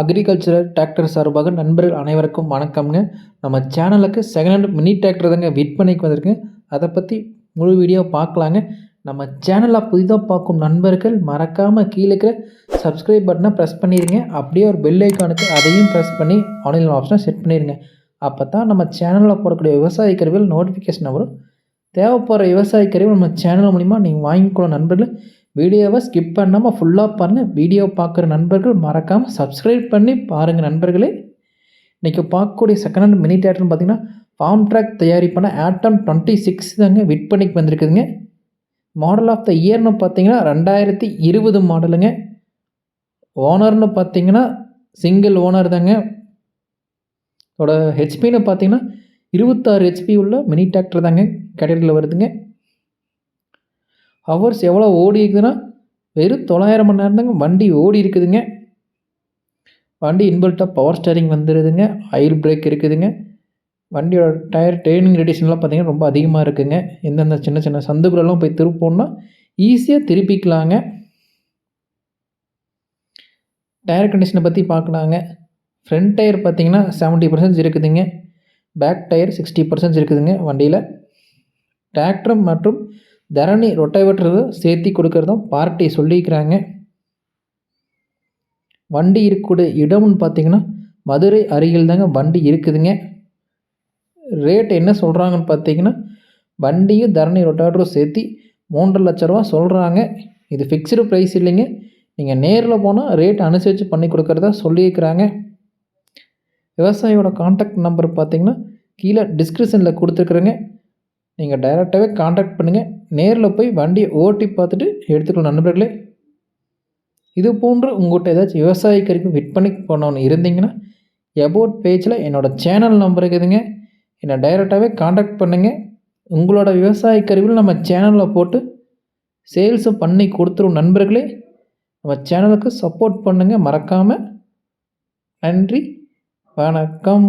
Agricultural tractor சார்பாக நண்பர்கள் அனைவருக்கும் வணக்கம்ங்க. நம்ம சேனலுக்கு செகண்ட் ஹேண்ட் மினி டிராக்டர் தாங்க விற்பனைக்கு வந்திருக்கு. அதை பற்றி முழு வீடியோ பார்க்கலாங்க. நம்ம சேனலில் புதிதாக பார்க்கும் நண்பர்கள் மறக்காமல் கீழே இருக்கிற சப்ஸ்கிரைப் பட்டனை ப்ரெஸ் பண்ணிடுங்க அப்படியே ஒரு பெல் ஐக்கானுக்கு அதையும் ப்ரெஸ் பண்ணி ஆன்லைன் ஆப்ஷனை செட் பண்ணிடுங்க அப்போ தான் நம்ம சேனலில் போடக்கூடிய விவசாய கருவிகள் நோட்டிஃபிகேஷன் வரும். தேவைப்படுற விவசாய கருவிகள் நம்ம சேனல் மூலிமா நீங்கள் வாங்கிக்கொள்ள நண்பர்கள். வீடியோவை ஸ்கிப் பண்ணாமல் ஃபுல்லாக பாருங்கள் வீடியோ பார்க்குற நண்பர்கள் மறக்காமல் சப்ஸ்கிரைப் பண்ணி பாருங்கள் நண்பர்களே. இன்றைக்கி பார்க்கக்கூடிய செகண்ட் ஹேண்ட் மினி தேட்டர்னு பார்த்தீங்கன்னா ஃபார்ம் ட்ராக் தயாரிப்பான ஆட்டம் டுவெண்ட்டி சிக்ஸ் தாங்க விற்பனைக்கு வந்திருக்குதுங்க. மாடல் ஆஃப் த இயர்னு பார்த்தீங்கன்னா ரெண்டாயிரத்தி இருபது மாடலுங்க ஓனர்னு பார்த்தீங்கன்னா சிங்கிள் ஓனர் தாங்க. அதோடய ஹெச்பின்னு பார்த்தீங்கன்னா இருபத்தாறு ஹெச்பி உள்ள மினி டிராக்டர் தாங்க கேட்டகரியில் வருதுங்க. ஹவர்ஸ் எவ்வளோ ஓடி இருக்குதுன்னா? வெறும் தொள்ளாயிரம் மணி நேரம் தாங்க வண்டி ஓடி இருக்குதுங்க. வண்டி இன்பில்ட்டாக பவர் ஸ்டேரிங் வந்துடுதுங்க ஆயில் பிரேக் இருக்குதுங்க. வண்டியோட டயர் ட்ரெயினிங் ரெடிஷன்லாம் பார்த்திங்கன்னா ரொம்ப அதிகமாக இருக்குதுங்க எந்தெந்த சின்ன சின்ன சந்துக்குள்ளெல்லாம் போய் திருப்போம்னா ஈஸியாக திருப்பிக்கலாங்க. டயர் கண்டிஷனை பற்றி பார்க்கலாங்க. ஃப்ரண்ட் டயர் பார்த்திங்கன்னா செவன்ட்டி பர்சன்ட் இருக்குதுங்க. பேக் டயர் சிக்ஸ்டி பர்சன்ட் இருக்குதுங்க வண்டியில். டிராக்டர் மற்றும் தரணி ரொட்டைவெட்டர் சேர்த்தி கொடுக்குறதும் பார்ட்டி சொல்லிக்கிறாங்க வண்டி இருக்கக்கூடிய இடம்னு பார்த்தீங்கன்னா மதுரை அருகில் தாங்க வண்டி இருக்குதுங்க. ரேட் என்ன சொல்கிறாங்கன்னு பார்த்தீங்கன்னா வண்டியும் தரணி ரொட்டாட்டரும் சேர்த்தி மூன்றரை லட்ச ரூபா சொல்கிறாங்க இது ஃபிக்ஸ்டு ப்ரைஸ் இல்லைங்க. நீங்கள் நேரில் போனால் ரேட் அனுசரித்து பண்ணி கொடுக்குறதா சொல்லியிருக்கிறாங்க. விவசாயியோட காண்டாக்ட் நம்பர் பார்த்தீங்கன்னா கீழே டிஸ்கிரிப்ஷனில் கொடுத்துருக்குறேங்க. நீங்கள் டைரெக்டாகவே காண்டாக்ட் பண்ணுங்கள் நேரில் போய் வண்டியை ஓட்டி பார்த்துட்டு எடுத்துக்கலாம் நண்பர்களே இது போன்று உங்கள்கிட்ட ஏதாச்சும் விவசாய கருவி விற்பனைக்கு போனோன்னு இருந்தீங்கன்னா எபோட் பேஜில் என்னோடய சேனல் நம்பர் இருக்குதுங்க. என்னை டைரெக்டாகவே காண்டாக்ட் பண்ணுங்கள் உங்களோட விவசாய கருவியில் நம்ம சேனலில் போட்டு சேல்ஸும் பண்ணி கொடுத்துரும் நண்பர்களே. நம்ம சேனலுக்கு சப்போர்ட் பண்ணுங்கள் மறக்காமல் நன்றி. வணக்கம்.